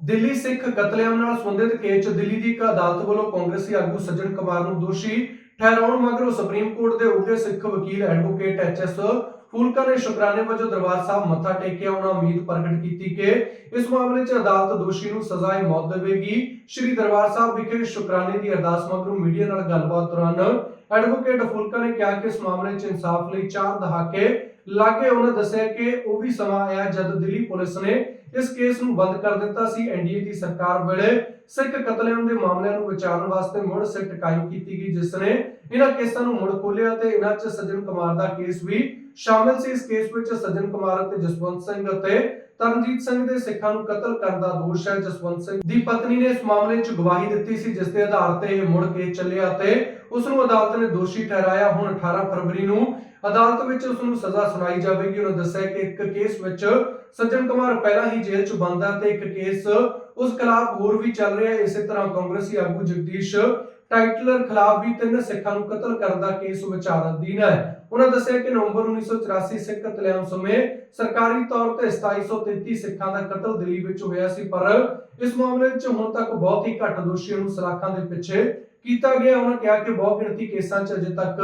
ਦਿੱਲੀ ਸਿੱਖ ਕਤਲੇਆਮ ਨਾਲ ਸੰਬੰਧਿਤ ਕੇਸ 'ਚ ਦਿੱਲੀ ਦੀ ਇੱਕ ਅਦਾਲਤ ਵੱਲੋਂ ਕਾਂਗਰਸੀ ਆਗੂ ਸੱਜਣ ਕੁਮਾਰ ਨੂੰ ਦੋਸ਼ੀ ਠਹਿਰਾਉਣ ਮਗਰੋਂ ਸੁਪਰੀਮ ਕੋਰਟ ਦੇ ਉੱਘੇ ਸਿੱਖ ਵਕੀਲ ਐਡਵੋਕੇਟ ਐਚਐਸ ਫੂਲਕਾ ਨੇ ਸ਼ੁਕਰਾਨੇ ਵਜੋਂ ਦਰਬਾਰ ਸਾਹਿਬ ਮੱਥਾ ਟੇਕਿਆ, ਉਹਨਾਂ ਉਮੀਦ ਪ੍ਰਗਟ ਕੀਤੀ ਕਿ ਇਸ ਮਾਮਲੇ 'ਚ ਅਦਾਲਤ ਦੋਸ਼ੀ ਨੂੰ ਸਜਾਏ ਮੌਤ ਦੇਵੇਗੀ। ਸ਼੍ਰੀ ਦਰਬਾਰ ਸਾਹਿਬ ਵਿਖੇ ਸ਼ੁਕਰਾਨੇ ਦੀ ਅਰਦਾਸ ਮਗਰੋਂ ਮੀਡੀਆ ਨਾਲ ਗੱਲਬਾਤ ਦੌਰਾਨ ਐਡਵੋਕੇਟ ਫੂਲਕਾ ਨੇ ਕਿਹਾ ਕਿ ਇਸ ਮਾਮਲੇ 'ਚ ਇਨਸਾਫ ਲਈ ਚਾਰ ਦਹਾਕੇ ਲਾਗੇ ਉਹਨਾਂ ਦੱਸਿਆ ਕਿ ਉਹ ਵੀ ਸਮਾਂ ਆਇਆ ਜਦ ਦਿੱਲੀ ਪੁਲਿਸ ਨੇ ਇਸ ਕੇਸ ਨੂੰ ਬੰਦ ਕਰ ਦਿੱਤਾ ਸੀ। ਐਨਡੀਏ ਦੀ ਸਰਕਾਰ ਵੇਲੇ ਸਿੱਖ ਕਤਲੇਆਮ ਦੇ ਮਾਮਲਿਆਂ ਨੂੰ ਵਿਚਾਰਨ ਵਾਸਤੇ ਮੁੜ ਸਿੱਟ ਕਾਇਮ ਕੀਤੀ ਗਈ, ਜਿਸ ਨੇ ਇਹਨਾਂ ਕੇਸਾਂ ਨੂੰ ਮੁੜ ਖੋਲ੍ਹਿਆ ਤੇ ਇਹਨਾਂ 'ਚ ਸੱਜਣ ਕੁਮਾਰ ਦਾ ਕੇਸ ਵੀ ਸ਼ਾਮਿਲ ਸੀ। ਇਸ ਕੇਸ ਵਿੱਚ ਸੱਜਣ ਕੁਮਾਰ ਅਤੇ ਜਸਵੰਤ ਸਿੰਘ ਅਤੇ ਤਰਨਜੀਤ ਸਿੰਘ ਦੇ ਸਿੱਖਾਂ ਨੂੰ ਕਤਲ ਕਰਨ ਦਾ ਦੋਸ਼ ਹੈ। ਜਸਵੰਤ ਸਿੰਘ ਦੀ ਪਤਨੀ ਨੇ ਇਸ ਮਾਮਲੇ 'ਚ ਗਵਾਹੀ ਦਿੱਤੀ ਸੀ, ਜਿਸ ਦੇ ਆਧਾਰ ਤੇ ਇਹ ਮੁੜ ਕੇ ਚੱਲਿਆ ਤੇ ਉਸ ਨੂੰ ਅਦਾਲਤ ਨੇ ਦੋਸ਼ੀ ਠਹਿਰਾਇਆ। ਹੁਣ 18 ਫਰਵਰੀ ਨੂੰ ਅਦਾਲਤ ਵਿੱਚ ਉਸ ਨੂੰ ਸਜ਼ਾ ਸੁਣਾਈ ਜਾਵੇਗੀ। ਉਹਨਾਂ ਦੱਸਿਆ ਕਿ ਇੱਕ ਕੇਸ ਵਿੱਚ ਸੱਜਣ ਕੁਮਾਰ ਪਹਿਲਾਂ ਹੀ ਜੇਲ੍ਹ 'ਚ ਬੰਦ ਹੈ ਤੇ ਇੱਕ ਕੇਸ ਉਸ ਖਿਲਾਫ ਹੋਰ ਵੀ ਚੱਲ ਰਿਹਾ ਹੈ। ਇਸੇ ਤਰ੍ਹਾਂ ਕਾਂਗਰਸੀ ਆਗੂ ਜਗਦੀਸ਼ ਟਾਈਟਲਰ ਖਿਲਾਫ ਵੀ ਤਿੰਨ ਸਿੱਖਾਂ ਨੂੰ ਕਤਲ ਕਰਨ ਦਾ ਕੇਸ ਵਿਚਾਰ ਅਧੀਨ ਹੈ। ਉਹਨਾਂ ਦੱਸਿਆ ਕਿ ਨਵੰਬਰ 1984 ਸਿੱਖ ਕਤਲੇਆਮ ਸਮੇਂ ਸਰਕਾਰੀ ਤੌਰ ਤੇ 2733 ਸਿੱਖਾਂ ਦਾ ਕਤਲ ਦਿੱਲੀ ਵਿੱਚ ਹੋਇਆ ਸੀ, ਪਰ ਇਸ ਮਾਮਲੇ ਵਿੱਚ ਹੁਣ ਤੱਕ ਬਹੁਤ ਹੀ ਘੱਟ ਦੋਸ਼ੀਆਂ ਨੂੰ ਸਲਾਖਾਂ ਦੇ ਪਿੱਛੇ ਕੀਤਾ ਗਿਆ। ਉਹਨਾਂ ਕਿਹਾ ਕਿ ਬਹੁਤ ਗਿਣਤੀ ਕੇਸਾਂ 'ਚ ਅਜੇ ਤੱਕ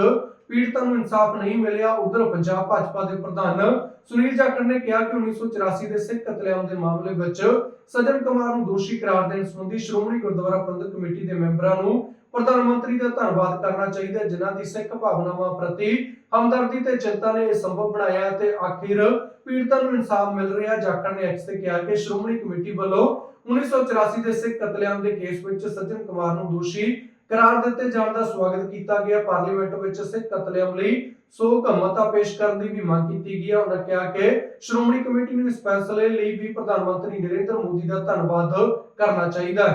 ਪੀੜਤਾਂ ਨੂੰ ਇਨਸਾਫ ਨਹੀਂ ਮਿਲਿਆ। ਉਧਰ ਪੰਜਾਬ ਭਾਜਪਾ ਦੇ ਪ੍ਰਧਾਨ ਸੁਨੀਲ ਜਾਖੜ ਨੇ ਕਿਹਾ ਕਿ 1984 ਦੇ ਸਿੱਖ ਕਤਲੇਆਮ ਦੇ ਮਾਮਲੇ ਵਿੱਚ ਸੱਜਣ ਕੁਮਾਰ ਨੂੰ ਦੋਸ਼ੀ ਕਰਾਰ ਦੇਣ ਸੰਬੰਧੀ ਸ਼੍ਰੋਮਣੀ ਗੁਰਦੁਆਰਾ ਪ੍ਰਬੰਧਕ ਕਮੇਟੀ ਦੇ ਮੈਂਬਰਾਂ ਨੂੰ ਪ੍ਰਧਾਨ ਮੰਤਰੀ ਦਾ ਧੰਨਵਾਦ ਕਰਨਾ ਚਾਹੀਦਾ ਜਿਨ੍ਹਾਂ ਦੀ ਸਿੱਖ ਭਾਵਨਾਵਾਂ ਪ੍ਰਤੀ ਹਮਦਰਦੀ ਤੇ ਚਿੰਤਾ ਨੇ ਇਹ ਸੰਭਵ ਬਣਾਇਆ ਤੇ ਆਖਿਰ ਪੀੜਤਾਂ ਨੂੰ ਇਨਸਾਫ ਮਿਲ ਰਿਹਾ ਜਾਖੜ ਨੇ ਐਕਸ ਤੇ ਕਿਹਾ ਕਿ ਸ਼੍ਰੋਮਣੀ ਕਮੇਟੀ ਵੱਲੋਂ 1984 ਦੇ ਸਿੱਖ ਕਤਲੇਆਮ ਦੇ ਕੇਸ ਵਿੱਚ ਸੱਜਣ ਕੁਮਾਰ ਨੂੰ ਦੋਸ਼ੀ ਕਰਾਰ ਦਿੱਤੇ ਜਾਣ ਦਾ ਸਵਾਗਤ ਕੀਤਾ ਗਿਆ। ਪਾਰਲੀਮੈਂਟ ਵਿੱਚ ਸਿੱਖ ਕਤਲੇਆਮ ਲਈ ਸੋਗ ਮਤਾ ਪੇਸ਼ ਕਰਨ ਦੀ ਵੀ ਮੰਗ ਕੀਤੀ ਗਈ ਹੈ। ਉਹਨਾਂ ਕਿਹਾ ਕਿ ਸ਼੍ਰੋਮਣੀ ਕਮੇਟੀ ਨੂੰ ਇਸ ਫੈਸਲੇ ਲਈ ਵੀ ਪ੍ਰਧਾਨ ਮੰਤਰੀ ਨਰਿੰਦਰ ਮੋਦੀ ਦਾ ਧੰਨਵਾਦ ਕਰਨਾ ਚਾਹੀਦਾ ਹੈ।